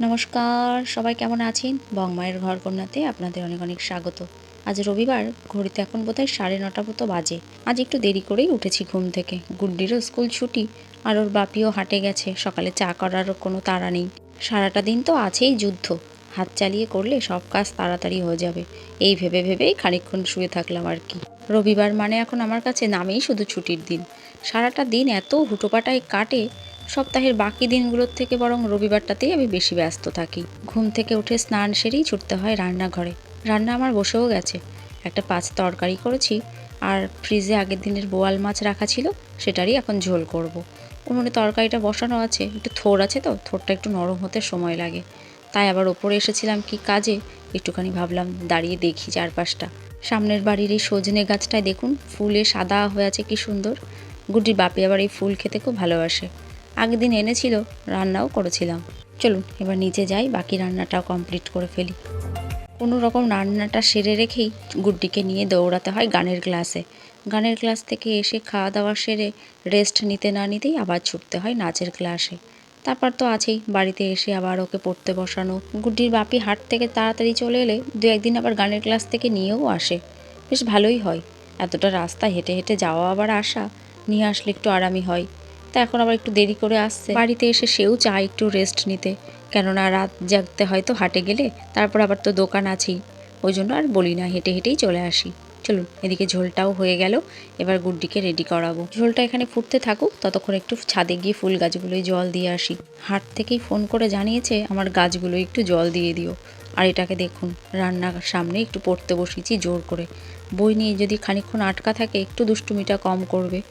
নমস্কার, সবাই কেমন আছেন? বংমায়ের ঘর কন্যাতে আপনাদের অনেক অনেক স্বাগত। আজ রবিবার, ঘড়িতে এখন বোধহয় সাড়ে নটা মতো বাজে। আজ একটু দেরি করেই উঠেছি ঘুম থেকে। গুড্ডিরও স্কুল ছুটি, আর ওর বাপিও হাটে গেছে, সকালে চা করারও কোনো তাড়া নেই। সারাটা দিন তো আছেই যুদ্ধ। হাত চালিয়ে করলে সব কাজ তাড়াতাড়ি হয়ে যাবে। এই ভেবে ভেবেই খানিকক্ষণ শুয়ে থাকলাম আর কি। রবিবার মানে এখন আমার কাছে নামেই শুধু ছুটির দিন। সারাটা দিন এত হুটোপাটায় কাটে সপ্তাহের বাকি দিনগুলোর থেকে বরং রবিবারটাতেই আমি বেশি ব্যস্ত থাকি। ঘুম থেকে উঠে স্নান সেরেই ছুটতে হয় রান্নাঘরে। রান্না আমার বসেও গেছে। একটা পাঁচ তরকারি করেছি আর ফ্রিজে আগের দিনের বোয়াল মাছ রাখা ছিল, সেটারই এখন ঝোল করব। উনুনে তরকারিটা বসানো আছে, একটু থোর আছে তো থোরটা একটু নরম হতে সময় লাগে। তাই আবার ওপরে এসেছিলাম কি কাজে, একটুখানি ভাবলাম দাঁড়িয়ে দেখি চারপাশটা। সামনের বাড়ির এই সজনে গাছটায় দেখুন, ফুলে সাদা হয়ে আছে কি সুন্দর। গুড্ডির বাপি আবার এই ফুল খেতে খুব ভালোবাসে। আগের দিন এনেছিল, রান্নাও করেছিলাম। চলুন, এবার নিচে যাই, বাকি রান্নাটাও কমপ্লিট করে ফেলি। কোনো রকম রান্নাটা সেরে রেখেই গুড্ডিকে নিয়ে দৌড়াতে হয় গানের ক্লাসে। গানের ক্লাস থেকে এসে খাওয়া দাওয়া সেরে রেস্ট নিতে না নিতেই আবার ছুটতে হয় নাচের ক্লাসে। তারপর তো আছেই, বাড়িতে এসে আবার ওকে পড়তে বসানো। গুড্ডির বাপি হাট থেকে তাড়াতাড়ি চলে এলে দু একদিন আবার গানের ক্লাস থেকে নিয়েও আসে। বেশ ভালোই হয়। এতটা রাস্তা হেঁটে হেঁটে যাওয়া আবার আসা নিয়ে আসলে একটু আরামই হয়। তা এখন আবার একটু দেরি করে আসছে। বাড়িতে এসে সেও চায় একটু রেস্ট নিতে। কেননা রাত জাগতে হয়তো হাটে গেলে, তারপর আবার তো দোকান আছেই। ওই জন্য আর বলি না, হেঁটে হেঁটেই চলে আসি। চলুন, এদিকে ঝোলটাও হয়ে গেল। এবার গুড্ডিকে রেডি করাবো। ঝোলটা এখানে ফুটতে থাকুক, ততক্ষণ একটু ছাদে গিয়ে ফুল গাছগুলোয় জল দিয়ে আসি। হাট থেকেই ফোন করে জানিয়েছে, আমার গাছগুলো একটু জল দিয়ে দিও। আর এটাকে দেখুন, রান্নার সামনে একটু পড়তে বসেছি জোর করে। বই নিয়ে যদি খানিকক্ষণ আটকা থাকে, একটু দুষ্টুমিটা কম করবে।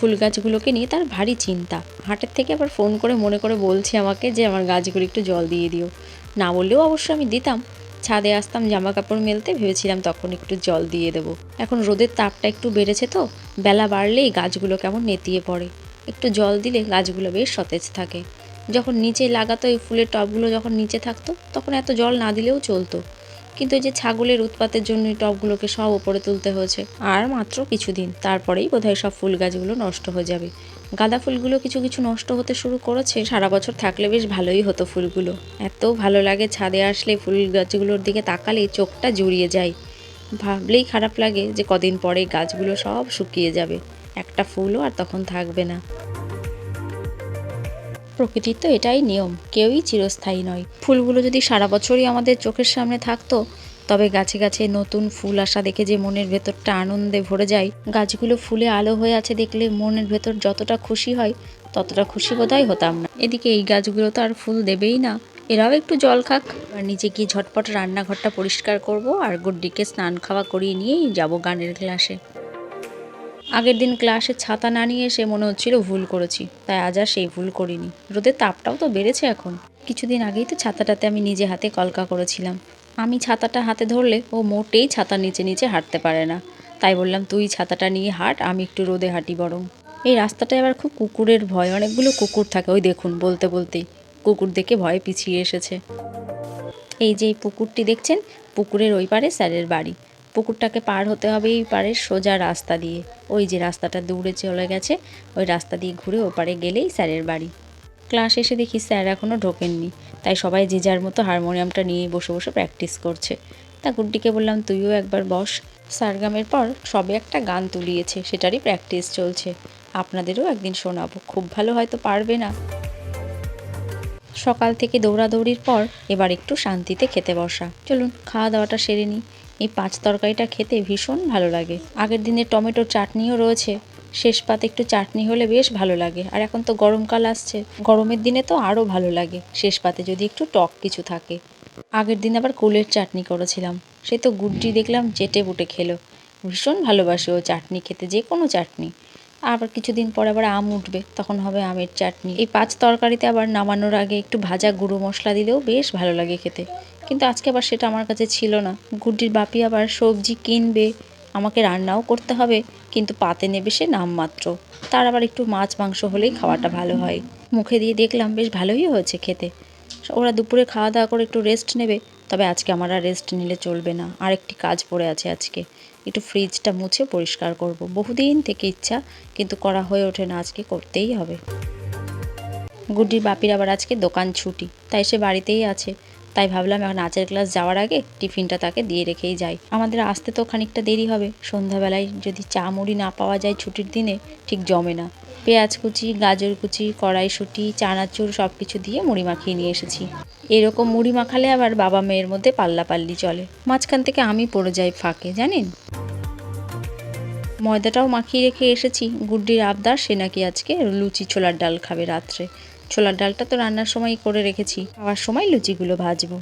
ফুল গাছগুলোকে নিয়ে তার ভারী চিন্তা। হাটের থেকে আবার ফোন করে মনে করে বলছে আমাকে যে আমার গাছগুলো একটু জল দিয়ে দিও। না বললেও অবশ্য আমি দিতাম। ছাদে আসতাম জামা কাপড় মেলতে ভেবেছিলাম তখন একটু জল দিয়ে দেবো। এখন রোদের তাপটা একটু বেড়েছে তো, বেলা বাড়লেই গাছগুলো কেমন নেতিয়ে পড়ে। একটু জল দিলে গাছগুলো বেশ সতেজ থাকে। যখন নিচে লাগাতো এই ফুলের টবগুলো যখন নিচে থাকতো, তখন এত জল না দিলেও চলতো। কিন্তু যে ছাগলের উৎপাতের জন্য টবগুলোকে সব ওপরে তুলতে হয়েছে। আর মাত্র কিছুদিন, তারপরেই বোধহয় সব ফুল গাছগুলো নষ্ট হয়ে যাবে। গাঁদা ফুলগুলো কিছু কিছু নষ্ট হতে শুরু করেছে। সারা বছর থাকলে বেশ ভালোই হতো ফুলগুলো। এত ভালো লাগে ছাদে আসলে ফুল গাছগুলোর দিকে তাকালে চোখটা জুড়িয়ে যায়। ভাবলেই খারাপ লাগে যে কদিন পরে গাছগুলো সব শুকিয়ে যাবে। একটা ফুলও আর তখন থাকবে না। প্রকৃতির তো এটাই নিয়ম, কেউই চিরস্থায়ী নয়। ফুলগুলো যদি সারা বছরই আমাদের চোখের সামনে থাকতো, তবে গাছে গাছে নতুন ফুল আসা দেখে যে মনের ভেতরটা আনন্দে ভরে যায়, গাছগুলো ফুলে আলো হয়ে আছে দেখলে মনের ভেতর যতটা খুশি হয়, ততটা খুশি বোধহয় হতাম না। এদিকে এই গাছগুলো তো আর ফুল দেবেই না, এরাও একটু জল খাক। আর নিচে গিয়ে ঝটপট রান্নাঘরটা পরিষ্কার করব আর গুড্ডিকে স্নান খাওয়া করিয়ে নিয়েই যাব গানের ক্লাসে। আগের দিন ক্লাসে ছাতা না নিয়ে এসে মনে হচ্ছিল ভুল করেছি, তাই আজ আর সেই ভুল করিনি। রোদের তাপটাও তো বেড়েছে এখন। কিছুদিন আগেই তো ছাতাটাতে আমি নিজে হাতে কলকা করেছিলাম। আমি ছাতাটা হাতে ধরলে ও মোটেই ছাতা নিচে নিচে হাঁটতে পারে না। তাই বললাম, তুই ছাতাটা নিয়ে হাঁট, আমি একটু রোদে হাঁটি বরং। এই রাস্তাটায় আবার খুব কুকুরের ভয়, অনেকগুলো কুকুর থাকে, ওই দেখুন, বলতে বলতেই। কুকুর দেখে ভয়ে পিছিয়ে এসেছে। এই যে পুকুরটি দেখছেন? পুকুরের ওই পারে স্যারের বাড়ি। পুকুরটাকে পার হতে হবে এই পারের সোজা রাস্তা দিয়ে। ওই যে রাস্তাটা দূরে চলে গেছে, ওই রাস্তা দিয়ে ঘুরে ওপারে গেলেই স্যারের বাড়ি। ক্লাস এসে দেখি স্যার এখনও ঢোকেননি, তাই সবাই যে যার মতো হারমোনিয়ামটা নিয়ে বসে বসে প্র্যাকটিস করছে। তা গুড্ডিকে বললাম, তুইও একবার বস। সারগামের পর সবে একটা গান তুলিয়েছে, সেটারই প্র্যাকটিস চলছে। আপনাদেরও একদিন শোনাবো, খুব ভালো হয়তো পারবে না। সকাল থেকে দৌড়াদৌড়ির পর এবার একটু শান্তিতে খেতে বসা। চলুন খাওয়া দাওয়াটা সেরে নিই। এই পাঁচ তরকারিটা খেতে ভীষণ ভালো লাগে। আগের দিনের টমেটোর চাটনিও রয়েছে। শেষ পাতে একটু চাটনি হলে বেশ ভালো লাগে। আর এখন তো গরমকাল আসছে। গরমের দিনে তো আরও ভালো লাগে। শেষ পাতে যদি একটু টক কিছু থাকে। আগের দিন আবার কুলের চাটনি করেছিলাম। সে তো গুড্ডি দেখলাম চেটে বুটে খেলো। ভীষণ ভালোবাসে ও চাটনি খেতে, যে কোনো চাটনি। আবার কিছুদিন পর আবার আম উঠবে, তখন হবে আমের চাটনি। এই পাঁচ তরকারিতে আবার নামানোর আগে একটু ভাজা গুঁড়ো মশলা দিলেও বেশ ভালো লাগে খেতে। কিন্তু আজকে আবার সেটা আমার কাছে ছিল না। গুড্ডির বাপি আবার সবজি কিনবে, আমাকে রান্নাও করতে হবে, কিন্তু পাতে নেবে সে নামমাত্র তার আবার একটু মাছ, মাংস হলেই খাওয়াটা ভালো হয়। মুখে দিয়ে দেখলাম বেশ ভালোই হয়েছে খেতে। ওরা দুপুরে খাওয়া দাওয়া করে একটু রেস্ট নেবে, তবে আজকে আমার আর রেস্ট নিলে চলবে না। আরেকটি কাজ পড়ে আছে আজকে। একটু ফ্রিজটা মুছে পরিষ্কার করব। বহুদিন থেকে ইচ্ছা, কিন্তু করা হয়ে ওঠে না। আজকে করতেই হবে। গুড্ডির বাপির আবার আজকে দোকান ছুটি, তাই সে বাড়িতেই আছে। তাই ভাবলাম এখন নাচের ক্লাস যাওয়ার আগে টিফিনটা তাকে দিয়ে রেখেই যাই। আমাদের আসতে তো খানিকটা দেরি হবে। সন্ধ্যাবেলায় যদি চা মুড়ি না পাওয়া যায় ছুটির দিনে, ঠিক জমে না। পেঁয়াজ কুচি, গাজর কুচি, কড়াইশুঁটি, চানাচুর সব কিছু দিয়ে মুড়ি মাখিয়ে নিয়ে এসেছি। এরকম মুড়ি মাখালে আবার বাবা মেয়ের মধ্যে পাল্লাপাল্লি চলে। মাঝখান থেকে আমি পড়ে যাই ফাঁকে, জানেন? ময়দাটাও মাখিয়ে রেখে এসেছি। গুড্ডির আবদার সে নাকি আজকে লুচি ছোলার ডাল খাবে রাত্রে। ছোলার ডালটা তো রান্নার সময় করে রেখেছি। খাওয়ার সময় লুচিগুলো ভাজবো।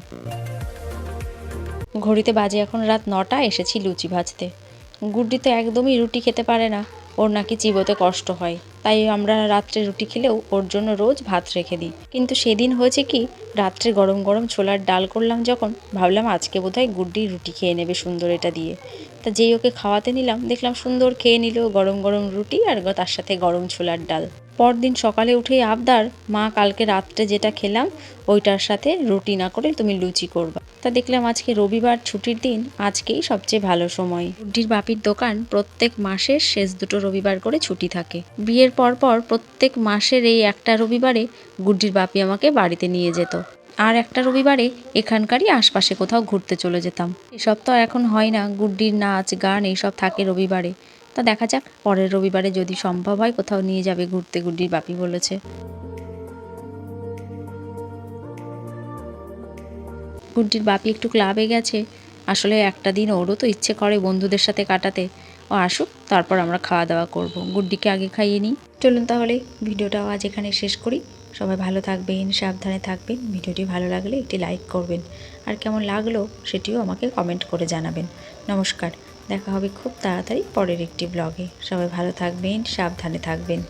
ঘড়িতে বাজে এখন রাত নটা, এসেছি লুচি ভাজতে। গুড্ডি তো একদমই রুটি খেতে পারে না, ওর নাকি চিবোতে কষ্ট হয়। তাই আমরা রাত্রে রুটি খেলেও ওর জন্য রোজ ভাত রেখে দিই। কিন্তু সেদিন হয়েছে কি, রাত্রে গরম গরম ছোলার ডাল করলাম যখন, ভাবলাম আজকে বোধহয় গুড্ডি রুটি খেয়ে নেবে সুন্দর এটা দিয়ে। তা যেই ওকে খাওয়াতে নিলাম, দেখলাম সুন্দর খেয়ে নিল গরম গরম রুটি আর তার সাথে গরম ছোলার ডাল। পরদিন সকালে উঠেই আবদার, মা, কালকে রাত্রে যেটা খেলাম, ওইটার সাথে রুটি না করে তুমি লুচি করবা। তা দেখলাম আজকে রবিবার ছুটির দিন, আজকেই সবচেয়ে ভালো সময়। গুড্ডির বাপির দোকান প্রত্যেক মাসের শেষ দুটো রবিবার করে ছুটি থাকে। বিয়ের পর পর প্রত্যেক মাসের এই একটা রবিবারে গুড্ডির বাপি আমাকে বাড়িতে নিয়ে যেত। আর একটা রবিবারে এখানকারই আশপাশে কোথাও ঘুরতে চলে যেতাম। এসব তো এখন হয় না, গুড্ডির নাচ, গান, এইসব থাকে রবিবারে। তা দেখা যাক, পরের রবিবারে যদি সম্ভব হয় কোথাও নিয়ে যাবে ঘুরতে, গুড্ডির বাপি বলেছে। গুড্ডির বাপি একটু ক্লাবে গেছে। আসলে একটা দিন ওরও তো ইচ্ছে করে বন্ধুদের সাথে কাটাতে। ও আসুক, তারপর আমরা খাওয়া দাওয়া করব। গুড্ডিকে আগে খাইয়ে নিই। চলুন তাহলে, ভিডিওটাও আজ এখানে শেষ করি। সবাই ভালো থাকবেন, সাবধানে থাকবেন। ভিডিওটি ভালো লাগলে একটি লাইক করবেন। আর কেমন লাগল সেটিও আমাকে কমেন্ট করে জানাবেন। নমস্কার। দেখা হবে খুব তাড়াতাড়ি পরের একটি ব্লগে সবাই ভালো থাকবেন সাবধানে থাকবেন।